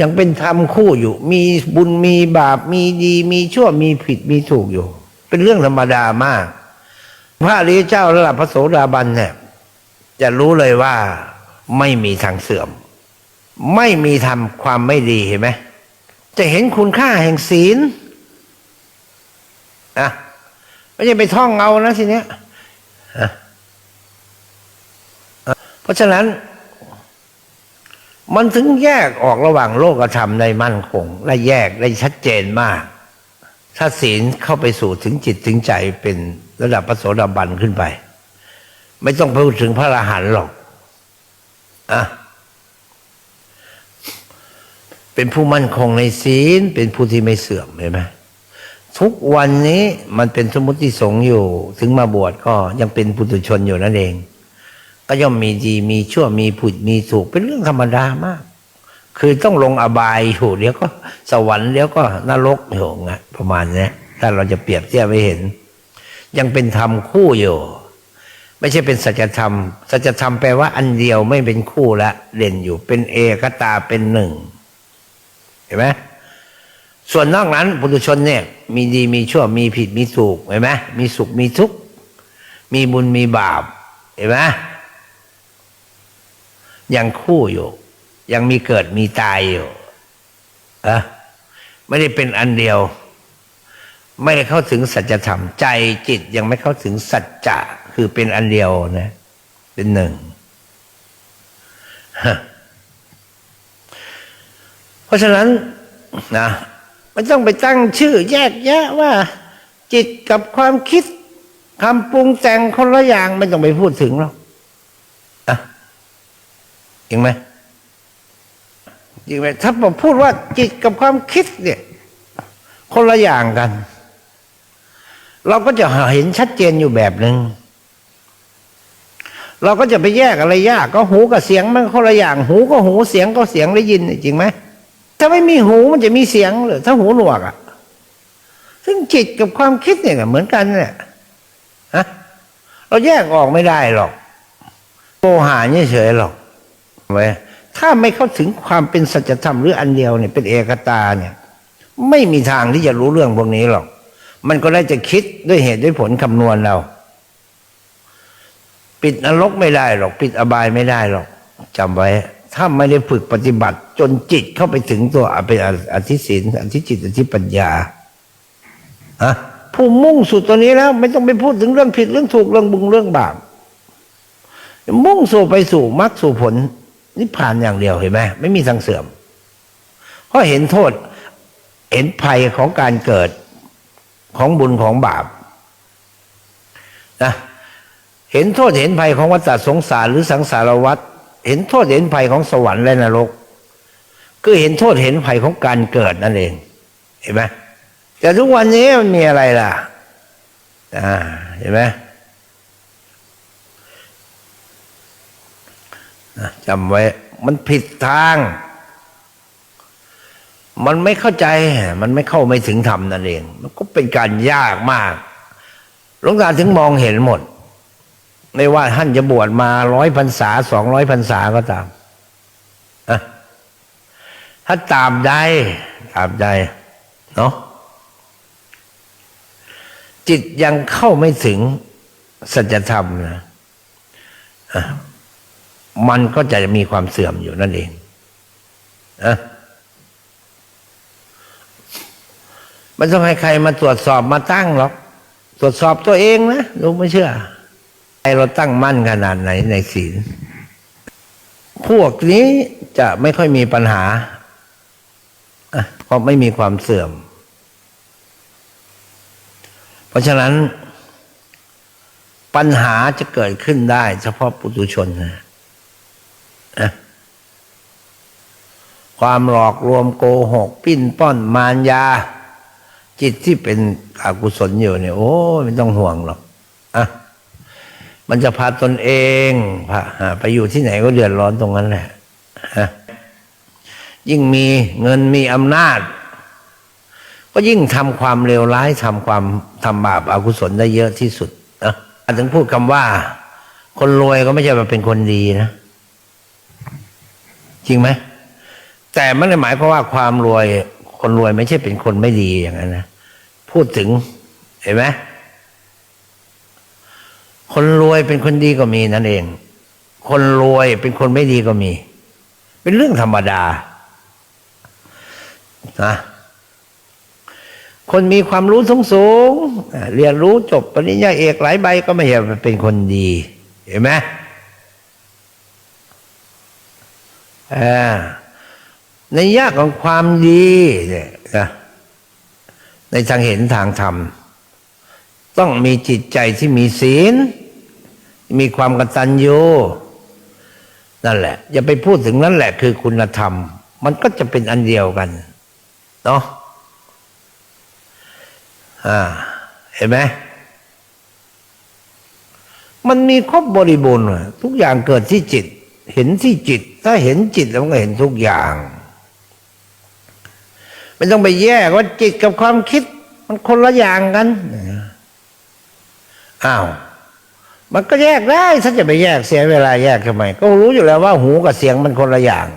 ยังเป็นธรรมคู่อยู่ มีบุญมีบาปมีดี มีชั่วมีผิดมีถูกอยู่ เป็นเรื่องธรรมดามาก พระริเจ้าระดับพระโสดาบันเนี่ยจะรู้เลยว่าไม่มีทางเสื่อม ไม่มีทำความไม่ดีเห็นไหมจะเห็นคุณค่าแห่งศีลอะไม่ใช่ไปท่องเอานะทีเนี้ยเพราะฉะนั้น มันถึงแยกออกระหว่างโลกธรรมได้มั่นคง และแยกได้ชัดเจนมาก ถ้าศีลเข้าไปสู่ถึงจิตถึงใจเป็นระดับพระโสดาบันขึ้นไป ไม่ต้องพูดถึงพระอรหันต์หรอกอะเป็นผู้มั่นคงในศีล เป็นผู้ที่ไม่เสื่อมเห็นไหมทุกวันนี้มันเป็นสมมติสงฆ์อยู่ ถึงมาบวชก็ยังเป็นปุถุชนอยู่นั่นเอง ก็ย่อมมีดีมีชั่วมีผุดมีถูกเป็นเรื่องธรรมดามาก คือต้องลงอบายอยู่เดี๋ยวก็สวรรค์เดี๋ยวก็นรกอยู่ไงประมาณนี้ถ้าเราจะเปรียบเทียบไปเห็น ยังเป็นธรรมคู่อยู่ ไม่ใช่เป็นสัจธรรม สัจธรรมแปลว่าอันเดียวไม่เป็นคู่ละเด่นอยู่ เป็นเอกตาเป็นหนึ่งเห็นไหมส่วนนอกนั้นปุถุชนเนี่ย มีดีมีชั่วมีผิดมีถูกเห็นไหมมีสุขมีทุกข์มีบุญมีบาปเห็นไหม ยังคู่อยู่ ยังมีเกิดมีตายอยู่อะไม่ได้เป็นอันเดียว ไม่ได้เข้าถึงสัจธรรมใจจิตยังไม่เข้าถึงสัจจะคือเป็นอันเดียวนะ เป็นหนึ่งเพราะฉะนั้นนะไม่ต้องไปตั้งชื่อแยกแยะว่า จิตกับความคิดคำปรุงแต่งคนละอย่างไม่ต้องไปพูดถึงหรอก จริงไหมจริงไหมถ้าผมพูดว่าจิตกับความคิดเนี่ย คนละอย่างกัน เราก็จะเห็นชัดเจนอยู่แบบหนึ่งเราก็จะไปแยกอะไรยากก็หูกับเสียงมันคนละอย่าง หูก็หูเสียงก็เสียงได้ยินจริงไหมถ้าไม่มีหูมันจะมีเสียงหรือถ้าหูหนวกอะ่ะ ซึ่งจิตกับความคิดเนี่ยเหมือนกันเนี่ยฮะเราแยกออกไม่ได้หรอกโมหาเฉยๆหรอก ไว้ถ้าไม่เข้าถึงความเป็นสัจธรรมหรืออันเดียวเนี่ยเป็นเอกตาเนี่ยไม่มีทางที่จะรู้เรื่องพวกนี้หรอก มันก็ได้จะคิดด้วยเหตุด้วยผลคำนวณเรา ปิดนรกไม่ได้หรอก ปิดอบายไม่ได้หรอกจำไว้ ถ้าไม่ได้ฝึกปฏิบัติ จนจิตเข้าไปถึงตัวเป็นอธิศีลอธิจิตอธิปัญญาฮะผู้มุ่งสุดตัวนี้แล้ว ไม่ต้องไปพูดถึงเรื่องผิดเรื่องถูกเรื่องบุญเรื่องบาปมุ่งสู่ไปสู่มรรคสู่ผล นิพพานอย่างเดียวเห็นไหมไม่มีทางเสื่อมเพราะเห็นโทษ เห็นภัยของการเกิดของบุญของบาปนะเห็นโทษเห็นภัยของวัฏสงสารหรือสังสารวัฏเห็นโทษเห็นภัยของสวรรค์และนรก คือเห็นโทษเห็นภัยของการเกิดนั่นเอง เห็นไหมแต่ทุกวันนี้มันมีอะไรล่ะ อ่า เห็นไหม จำไว้ มันผิดทาง มันไม่เข้าใจ มันไม่เข้าไม่ถึงธรรมนั่นเอง มันก็เป็นการยากมากหลวงตาถึงมองเห็นหมด ไม่ว่าท่านจะบวชมาร้อยพรรษาสองร้อยพรรษาก็ตามถ้าตามได้ตามได้เนาะจิตยังเข้าไม่ถึงสัจธรรมนะะ มันก็จะมีความเสื่อมอยู่นั่นเองอะไม่ต้องให้ใครมาตรวจสอบมาตั้งหรอกตรวจสอบตัวเองนะลูกไม่เชื่อไอเราตั้งมั่นขนาดไหนในศีล พวกนี้จะไม่ค่อยมีปัญหาเพราะไม่มีความเสื่อม เพราะฉะนั้นปัญหาจะเกิดขึ้นได้เฉพาะปุถุชนนะ ความหลอกลวงโกหก ปิ้นป้อนมารยา จิตที่เป็นอกุศลอยู่เนี่ย โอ้ไม่ต้องห่วงหรอกอะมันจะพาตนเองพาไปอยู่ที่ไหนก็เดือดร้อนตรงนั้นแหละฮะยิ่งมีเงินมีอำนาจ ก็ยิ่งทำความเลวร้ายทำความทำบาปอากุศลได้เยอะที่สุดนะถึงพูดคำว่า คนรวยก็ไม่ใช่ว่าเป็นคนดีนะ จริงไหมแต่ไม่ได้หมายความว่าความรวยคนรวยไม่ใช่เป็นคนไม่ดีอย่างนั้นนะพูดถึงเห็นไหมคนรวยเป็นคนดีก็มีนั่นเอง คนรวยเป็นคนไม่ดีก็มี เป็นเรื่องธรรมดานะคนมีความรู้สูงสูงเรียนรู้จบปริญญาเอกหลายใบก็ไม่ใช่เป็นคนดี เห็นไหมอ่า ในยากของความดีเนี่ยนะในทางเห็นทางธรรม ต้องมีจิตใจที่มีศีล มีความกตัญญูนั่นแหละ อย่าไปพูดถึงนั่นแหละคือคุณธรรม มันก็จะเป็นอันเดียวกัน เนาะอ่า เห็นไหมมันมีครบบริบูรณ์ทุกอย่างเกิดที่จิต เห็นที่จิต ถ้าเห็นจิตแล้วมันก็เห็นทุกอย่าง ไม่ต้องไปแยกว่าจิตกับความคิด มันคนละอย่างกันอ้าวมันก็แยกได้ถ้าจะไปแยกเสียเวลาแยกทำไมก็รู้อยู่แล้วว่าหูกับเสียงมันคนละอย่าง